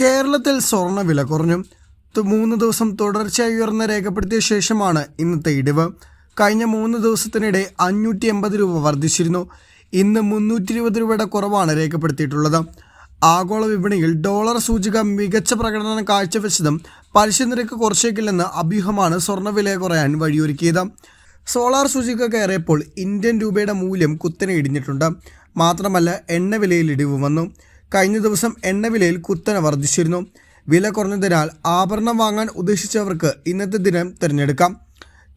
കേരളത്തിൽ സ്വർണ വില കുറഞ്ഞു മൂന്ന് ദിവസം തുടർച്ചയായി ഉയർന്ന രേഖപ്പെടുത്തിയ ശേഷമാണ് ഇന്നത്തെ ഇടിവ്. കഴിഞ്ഞ മൂന്ന് ദിവസത്തിനിടെ അഞ്ഞൂറ്റി എൺപത് രൂപ വർദ്ധിച്ചിരുന്നു. ഇന്ന് മുന്നൂറ്റി ഇരുപത് രൂപയുടെ കുറവാണ് രേഖപ്പെടുത്തിയിട്ടുള്ളത്. ആഗോള വിപണിയിൽ ഡോളർ സൂചിക മികച്ച പ്രകടനം കാഴ്ചവെച്ചതും പലിശ നിരക്ക് കുറച്ചേക്കില്ലെന്ന് അഭ്യൂഹമാണ് സ്വർണവില കുറയാൻ വഴിയൊരുക്കിയത്. സോളാർ സൂചിക കയറിയപ്പോൾ ഇന്ത്യൻ രൂപയുടെ മൂല്യം കുത്തനെ ഇടിഞ്ഞിട്ടുണ്ട്. മാത്രമല്ല എണ്ണവിലയിൽ ഇടിവ് വന്നു. കഴിഞ്ഞ ദിവസം എണ്ണവിലയിൽ കുത്തനെ വർദ്ധിച്ചിരുന്നു. വില കുറഞ്ഞതിനാൽ ആഭരണം വാങ്ങാൻ ഉദ്ദേശിച്ചവർക്ക് ഇന്നത്തെ ദിനം തിരഞ്ഞെടുക്കാം.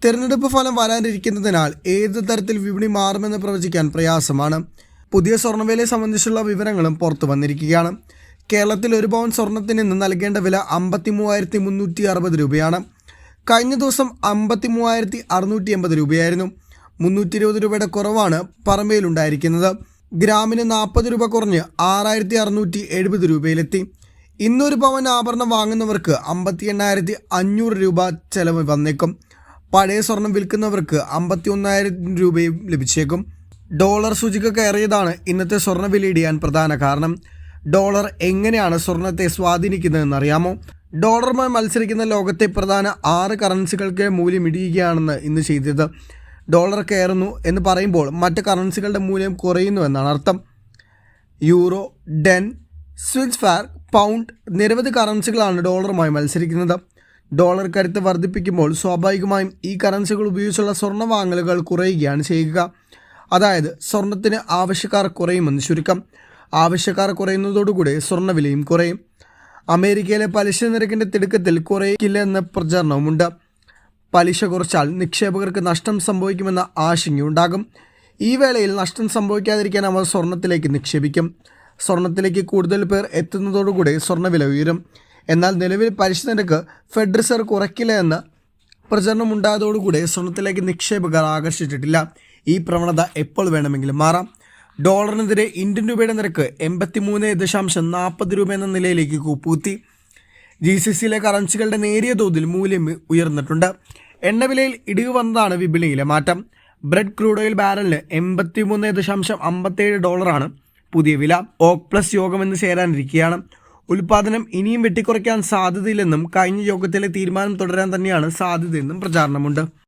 തിരഞ്ഞെടുപ്പ് ഫലം വരാനിരിക്കുന്നതിനാൽ ഏത് തരത്തിൽ വിപണി മാറുമെന്ന് പ്രവചിക്കാൻ പ്രയാസമാണ്. പുതിയ സ്വർണവിലയെ സംബന്ധിച്ചുള്ള വിവരങ്ങളും പുറത്തു വന്നിരിക്കുകയാണ്. കേരളത്തിൽ ഒരു പവൻ സ്വർണത്തിന് ഇന്ന് നൽകേണ്ട വില അമ്പത്തി മൂവായിരത്തി മുന്നൂറ്റി അറുപത് രൂപയാണ്. കഴിഞ്ഞ ദിവസം അമ്പത്തി മൂവായിരത്തി അറുന്നൂറ്റി എൺപത് രൂപയായിരുന്നു. മുന്നൂറ്റി ഇരുപത് രൂപയുടെ കുറവാണ് പറമ്പയിലുണ്ടായിരിക്കുന്നത് ഗ്രാമിന് നാൽപ്പത് രൂപ കുറഞ്ഞ് ആറായിരത്തി അറുന്നൂറ്റി എഴുപത് രൂപയിലെത്തി. ഇന്നൊരു പവൻ ആഭരണം വാങ്ങുന്നവർക്ക് അമ്പത്തി എണ്ണായിരത്തി അഞ്ഞൂറ് രൂപ ചെലവ് വന്നേക്കും. പഴയ സ്വർണം വിൽക്കുന്നവർക്ക് അമ്പത്തി ഒന്നായിരം രൂപയും ലഭിച്ചേക്കും. ഡോളർ സൂചിക കയറിയതാണ് ഇന്നത്തെ സ്വർണ ഇടിയാൻ പ്രധാന കാരണം. ഡോളർ എങ്ങനെയാണ് സ്വർണത്തെ സ്വാധീനിക്കുന്നതെന്ന് അറിയാമോ ഡോളറുമായി മത്സരിക്കുന്ന ലോകത്തെ പ്രധാന ആറ് കറൻസികൾക്ക് മൂല്യം ഇടിയുകയാണെന്ന് ഇന്ന് ചെയ്തത് ഡോളർ കയറുന്നു എന്ന് പറയുമ്പോൾ മറ്റ് കറൻസികളുടെ മൂല്യം കുറയുന്നു എന്നാണ് അർത്ഥം. യൂറോ ഡെൻ സ്വിസ് ഫാർ പൗണ്ട് നിരവധി കറൻസികളാണ് ഡോളറുമായി മത്സരിക്കുന്നത്. ഡോളർ കരുത്ത് വർദ്ധിപ്പിക്കുമ്പോൾ സ്വാഭാവികമായും ഈ കറൻസികൾ ഉപയോഗിച്ചുള്ള സ്വർണ വാങ്ങലുകൾ കുറയുകയാണ് ചെയ്യുക. അതായത് സ്വർണത്തിന് ആവശ്യക്കാർ കുറയുമെന്ന് ചുരുക്കം. ആവശ്യക്കാർ കുറയുന്നതോടുകൂടി സ്വർണവിലയും കുറയും. അമേരിക്കയിലെ പലിശ നിരക്കിന്റെ തിടുക്കത്തിൽ കുറയില്ല എന്ന പ്രചാരണവുമുണ്ട്. പലിശ കുറച്ചാൽ നിക്ഷേപകർക്ക് നഷ്ടം സംഭവിക്കുമെന്ന ആശങ്കയുണ്ടാകും. ഈ വേളയിൽ നഷ്ടം സംഭവിക്കാതിരിക്കാൻ അവർ സ്വർണത്തിലേക്ക് നിക്ഷേപിക്കും. സ്വർണത്തിലേക്ക് കൂടുതൽ പേർ എത്തുന്നതോടുകൂടി സ്വർണവില ഉയരും. എന്നാൽ നിലവിൽ പലിശ നിരക്ക് ഫെഡ് റിസർവ് കുറയ്ക്കില്ല എന്ന് പ്രചരണം ഉണ്ടായതോടുകൂടി സ്വർണത്തിലേക്ക് നിക്ഷേപകർ ആകർഷിച്ചിട്ടില്ല. ഈ പ്രവണത എപ്പോൾ വേണമെങ്കിലും മാറാം. ഡോളറിനെതിരെ ഇന്ത്യൻ രൂപയുടെ നിരക്ക് എൺപത്തി മൂന്ന് ദശാംശം നാൽപ്പത് രൂപ എന്ന നിലയിലേക്ക് കൂപ്പൂത്തി ജി സി സിയിലെ കറൻസികളുടെ നേരിയ തോതിൽ മൂല്യം ഉയർന്നിട്ടുണ്ട്. എണ്ണവിലയിൽ ഇടിവ് വന്നതാണ് വിപണിയിലെ മാറ്റം. ബ്രെഡ് ക്രൂഡ് ഓയിൽ ബാരലിന് എൺപത്തി മൂന്ന് ദശാംശം അമ്പത്തേഴ് ഡോളറാണ് പുതിയ വില. ഓക് പ്ലസ് യോഗമെന്ന് ചേരാനിരിക്കുകയാണ്. ഉൽപാദനം ഇനിയും വെട്ടിക്കുറയ്ക്കാൻ സാധ്യതയില്ലെന്നും കഴിഞ്ഞ യോഗത്തിലെ തീരുമാനം തുടരാൻ തന്നെയാണ് സാധ്യതയെന്നും പ്രചാരണമുണ്ട്.